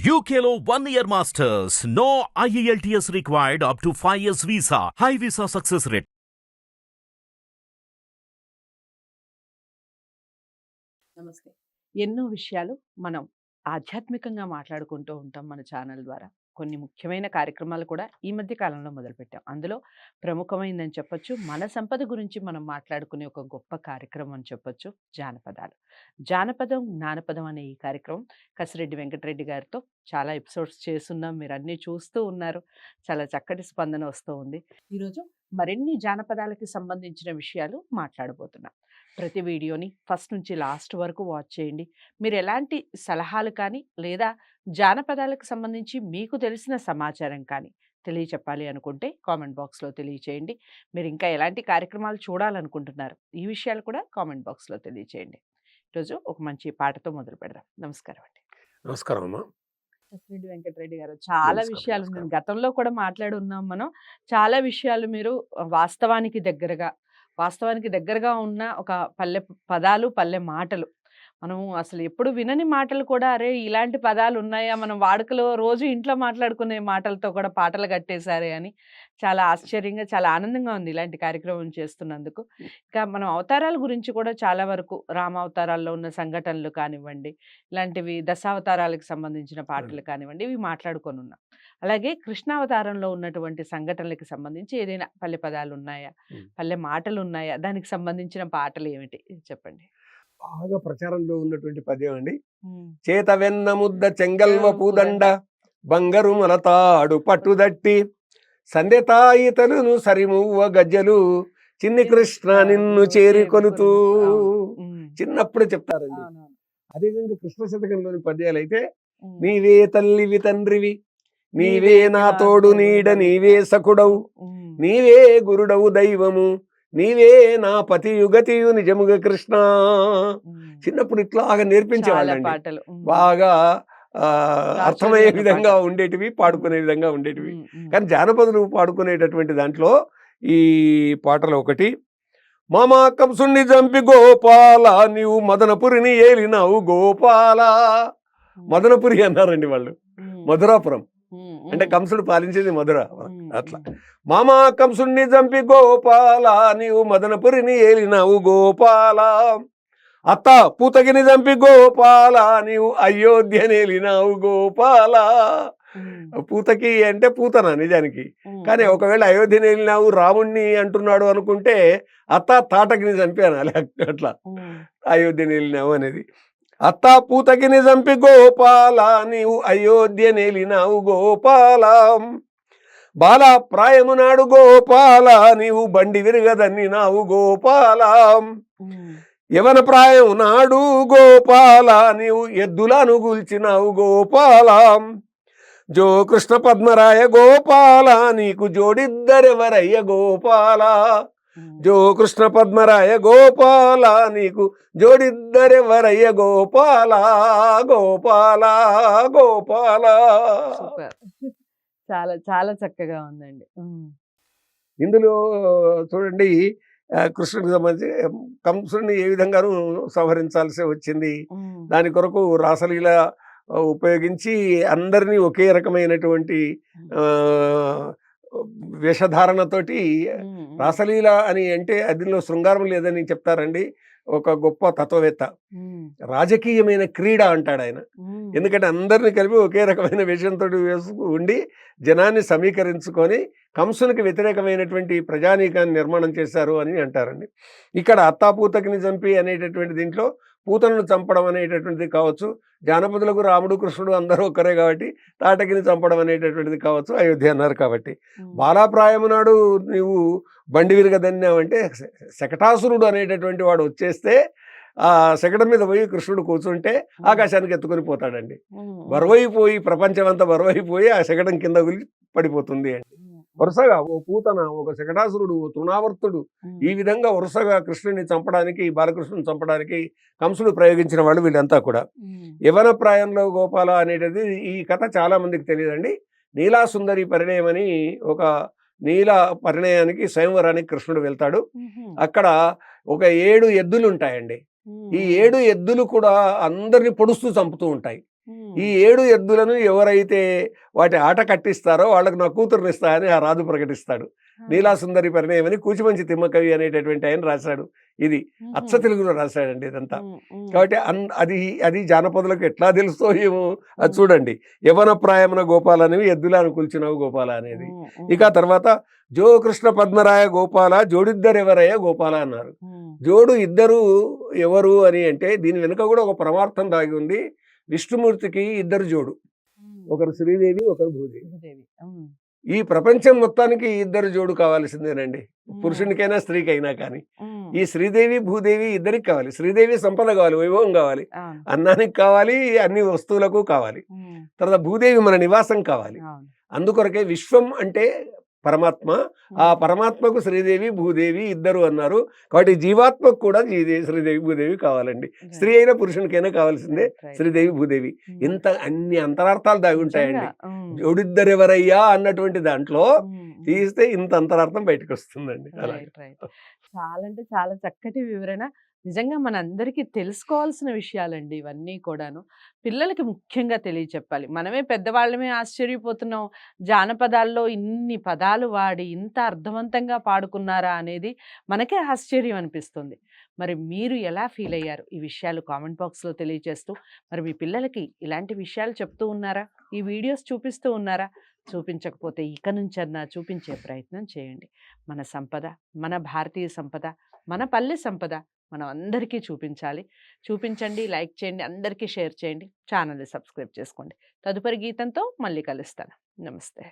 యూకేలో one year masters no IELTS required up to five years visa high visa success rate నమస్తే ఎన్నో విషయాలు మనం ఆధ్యాత్మికంగా మాట్లాడుకుంటూ ఉంటాం మన ఛానల్ ద్వారా కొన్ని ముఖ్యమైన కార్యక్రమాలు కూడా ఈ మధ్య కాలంలో మొదలుపెట్టాం. అందులో ప్రముఖమైందని చెప్పొచ్చు మన సంపద గురించి మనం మాట్లాడుకునే ఒక గొప్ప కార్యక్రమం అని చెప్పొచ్చు జానపదాలు. జానపదం జ్ఞానపదం అనే ఈ కార్యక్రమం కసిరెడ్డి వెంకటరెడ్డి గారితో చాలా ఎపిసోడ్స్ చేస్తున్నాం. మీరు అన్నీ చూస్తూ ఉన్నారు. చాలా చక్కటి స్పందన వస్తూ ఉంది. ఈరోజు మరిన్ని జానపదాలకి సంబంధించిన విషయాలు మాట్లాడబోతున్నాం. ప్రతి వీడియోని ఫస్ట్ నుంచి లాస్ట్ వరకు వాచ్ చేయండి. మీరు ఎలాంటి సలహాలు కానీ లేదా జానపదాలకు సంబంధించి మీకు తెలిసిన సమాచారం కానీ తెలియచెప్పాలి అనుకుంటే కామెంట్ బాక్స్లో తెలియచేయండి. మీరు ఇంకా ఎలాంటి కార్యక్రమాలు చూడాలనుకుంటున్నారు ఈ విషయాలు కూడా కామెంట్ బాక్స్లో తెలియచేయండి. ఈరోజు ఒక మంచి పాటతో మొదలు పెడదాం నమస్కారం అండి నమస్కారం అమ్మా రెడ్డి వెంకటరెడ్డి గారు చాలా విషయాలు. నేను గతంలో కూడా మాట్లాడి ఉన్నాం మనం చాలా విషయాలు మీరు వాస్తవానికి దగ్గరగా వాస్తవానికి దగ్గరగా ఉన్న ఒక పల్లె పదాలు పల్లె మాటలు మనం అసలు ఎప్పుడు వినని మాటలు కూడా అరే! ఇలాంటి పదాలు ఉన్నాయా మనం వాడుకలో రోజు ఇంట్లో మాట్లాడుకునే మాటలతో కూడా పాటలు కట్టేశారే అని చాలా ఆశ్చర్యంగా చాలా ఆనందంగా ఉంది ఇలాంటి కార్యక్రమం చేస్తున్నందుకు. ఇంకా మనం అవతారాల గురించి కూడా చాలా వరకు రామావతారాల్లో ఉన్న సంఘటనలు కానివ్వండి ఇలాంటివి దశావతారాలకు సంబంధించిన పాటలు కానివ్వండి ఇవి మాట్లాడుకొని ఉన్నాం అలాగే కృష్ణావతారంలో ఉన్నటువంటి సంఘటనలకు సంబంధించి ఏదైనా పల్లె పదాలు ఉన్నాయా. పల్లె మాటలు ఉన్నాయా దానికి సంబంధించిన పాటలు ఏమిటి? చెప్పండి. బాగా ప్రచారంలో ఉన్నటువంటి పద్యం అండి చేత వెన్న ముద్ద చెంగల్వ పూదండ బంగారు మొలతాడు పట్టుదట్టి సందెతాయితలును సరిమువ్వ గజ్జలు చిన్ని కృష్ణ నిన్ను చేరుకొనుతూ ఉమ్. చిన్నప్పుడే చెప్తారండి. అదేవిధంగా కృష్ణ శతకంలోని పద్యాలు అయితే. నీవే తల్లివి తండ్రివి నీవే నా తోడు నీడ నీవే సకుడవు. నీవే గురుడవు దైవము నీవే నా పతి యుగతియు నిజముగ కృష్ణ. చిన్నప్పుడు ఇట్లాగా నేర్పించేవాళ్ళండి. బాగా ఆ, అర్థమయ్యే విధంగా. ఉండేటివి పాడుకునే విధంగా ఉండేటివి. కానీ జానపదులు పాడుకునేటటువంటి దాంట్లో ఈ పాటలు ఒకటి మామా కంసుణ్ణి చంపి గోపాల నీవు మదనపురిని ఏలినావు గోపాల మదనపురి అన్నారండి వాళ్ళు. మధురాపురం అంటే. కంసుడు పాలించేది మధుర అట్లా. మామా కంసుణ్ణి చంపి గోపాల నీవు మదనపురిని ఏలినావు గోపాల అత్త పూతగిని చంపి గోపాల నీవు అయోధ్య నేలినావు గోపాల. పూతకి అంటే పూతన నిజానికి. కానీ ఒకవేళ అయోధ్య నేలినావు రాముణ్ణి అంటున్నాడు అనుకుంటే అత్త తాటకిని చంపి అనాలి అట్లా ఉమ్. అయోధ్య నేలినావు అనేది అత్త పూతకిని చంపి గోపాల నీవు అయోధ్య నేలినావు గోపాల బాల ప్రాయము నాడు గోపాల నీవు బండి విరగదన్ని నావు గోపాల. యవన ప్రాయం నాడు గోపాల నీవు ఎద్దులను గుల్చినావు గోపాల. జో కృష్ణ పద్మరాయ గోపాల నీకు జోడిద్దరెవరయ్య గోపాల. జో కృష్ణ పద్మరాయ గోపాల నీకు జోడిద్దరెవరయ్య గోపాల. గోపాల గోపాల. చాలా చాలా చక్కగా ఉందండి. ఇందులో చూడండి కృష్ణుడికి సంబంధించి కంసుడిని ఏ విధంగానూ సంహరించాల్సి వచ్చింది. దాని కొరకు రాసలీల ఉపయోగించి అందరినీ ఒకే రకమైనటువంటి వేషధారణతోటి. రాసలీల అని అంటే అందులో శృంగారం లేదని చెప్తారండి ఒక గొప్ప తత్వవేత్త. రాజకీయమైన క్రీడ అంటాడు ఆయన. ఎందుకంటే అందరిని కలిపి ఒకే రకమైన వేషంతో వేసుకు ఉండి జనాన్ని సమీకరించుకొని కంసునికి వ్యతిరేకమైనటువంటి ప్రజానీకాన్ని నిర్మాణం చేశారు అని అంటారండి ఇక్కడ అత్తాపూతకిని చంపి అనేటటువంటి దీంట్లో పూతలను చంపడం అనేటటువంటిది కావచ్చు జానపదులకు రాముడు కృష్ణుడు అందరూ ఒక్కరే కాబట్టి తాటకిని చంపడం అనేటటువంటిది కావచ్చు అయోధ్య అన్నారు కాబట్టి. బాలాప్రాయము నాడు నీవు బండి విరగదన్నావంటే శకటాసురుడు అనేటటువంటి వాడు వచ్చేస్తే ఆ శకటం మీద పోయి కృష్ణుడు కూర్చుంటే ఆకాశానికి ఎత్తుకొని పోతాడండి. బరువైపోయి ప్రపంచం అంతా బరువైపోయి ఆ శకటం కింద గురి పడిపోతుంది అండి. వరుసగా ఓ పూతన ఒక శకటాసురుడు ఓ తృణావర్తుడు. ఈ విధంగా వరుసగా కృష్ణుని చంపడానికి బాలకృష్ణుని చంపడానికి కంసుడు ప్రయోగించిన వాళ్ళు వీళ్ళంతా కూడా. యవన ప్రాయంలో గోపాల అనేటిది ఈ కథ చాలా మందికి తెలియదండి నీలా సుందరి పరిణయం అని ఒక నీల పరిణయానికి స్వయంవరానికి కృష్ణుడు వెళ్తాడు. అక్కడ ఒక ఏడు ఎద్దులు ఉంటాయండి. ఈ ఏడు ఎద్దులు కూడా అందరిని పొడుస్తూ చంపుతూ ఉంటాయి ఈ ఏడు ఎద్దులను ఎవరైతే వాటి ఆట కట్టిస్తారో వాళ్ళకు నా కూతురునిస్తా అని ఆ రాజు ప్రకటిస్తాడు. నీలాసుందరి పరిణయమని కూచిమంచి తిమ్మకవి అనేటటువంటి ఆయన రాశాడు. ఇది అచ్చ తెలుగులో రాశాడండి ఇదంతా. కాబట్టి అన్ అది అది జానపదులకు ఎట్లా తెలుస్తో ఏమో అది చూడండి. యవన ప్రాయమున గోపాల అనేవి ఎద్దులను కూల్చినవు గోపాల అనేది. ఇక తర్వాత జో కృష్ణ పద్మరాయ గోపాల జోడిద్దరెవరయ్య గోపాల అన్నారు. జోడు ఇద్దరు ఎవరు అని అంటే దీని వెనుక కూడా ఒక పరమార్థం దాగి ఉంది. విష్ణుమూర్తికి ఇద్దరు జోడు. ఒకరు శ్రీదేవి ఒకరు భూదేవి. ఈ ప్రపంచం మొత్తానికి ఇద్దరు జోడు కావాల్సిందేనండి. పురుషునికైనా స్త్రీకైనా కానీ. ఈ శ్రీదేవి భూదేవి ఇద్దరికి కావాలి. శ్రీదేవి సంపద కావాలి వైభవం కావాలి. అన్నానికి కావాలి అన్ని వస్తువులకు కావాలి. తర్వాత భూదేవి మన నివాసం కావాలి. అందుకొరకే విశ్వం అంటే పరమాత్మ. ఆ పరమాత్మకు శ్రీదేవి భూదేవి ఇద్దరు అన్నారు. కాబట్టి జీవాత్మకు కూడా జీదే- శ్రీదేవి భూదేవి కావాలండి. స్త్రీ అయినా పురుషునికైనా కావాల్సిందే. శ్రీదేవి భూదేవి. ఇంత అన్ని అంతరార్థాలు దాగి ఉంటాయండి. జోడిద్దరెవరయ్యా అన్నటువంటి దాంట్లో. తీస్తే ఇంత అంతరార్థం బయటకు వస్తుందండి చాలా అంటే చాలా చక్కటి వివరణ. నిజంగా మనందరికీ తెలుసుకోవాల్సిన విషయాలండి ఇవన్నీ కూడాను. పిల్లలకి ముఖ్యంగా తెలియచెప్పాలి. మనమే పెద్దవాళ్ళమే ఆశ్చర్యపోతున్నాం. జానపదాల్లో ఇన్ని పదాలు వాడి ఇంత అర్థవంతంగా పాడుకున్నారా అనేది మనకే ఆశ్చర్యం అనిపిస్తుంది. మరి మీరు ఎలా ఫీల్ అయ్యారు ఈ విషయాలు కామెంట్ బాక్స్లో తెలియజేస్తూ మరి మీ పిల్లలకి ఇలాంటి విషయాలు చెప్తూ ఉన్నారా? ఈ వీడియోస్ చూపిస్తూ ఉన్నారా? చూపించకపోతే ఇక నుంచన్నా చూపించే ప్రయత్నం చేయండి. మన సంపద మన భారతీయ సంపద మన పల్లె సంపద మనం అందరికీ చూపించాలి. చూపించండి లైక్ చేయండి అందరికీ షేర్ చేయండి ఛానల్ని సబ్స్క్రైబ్ చేసుకోండి. తదుపరి గీతంతో మళ్ళీ కలుస్తాను. నమస్తే.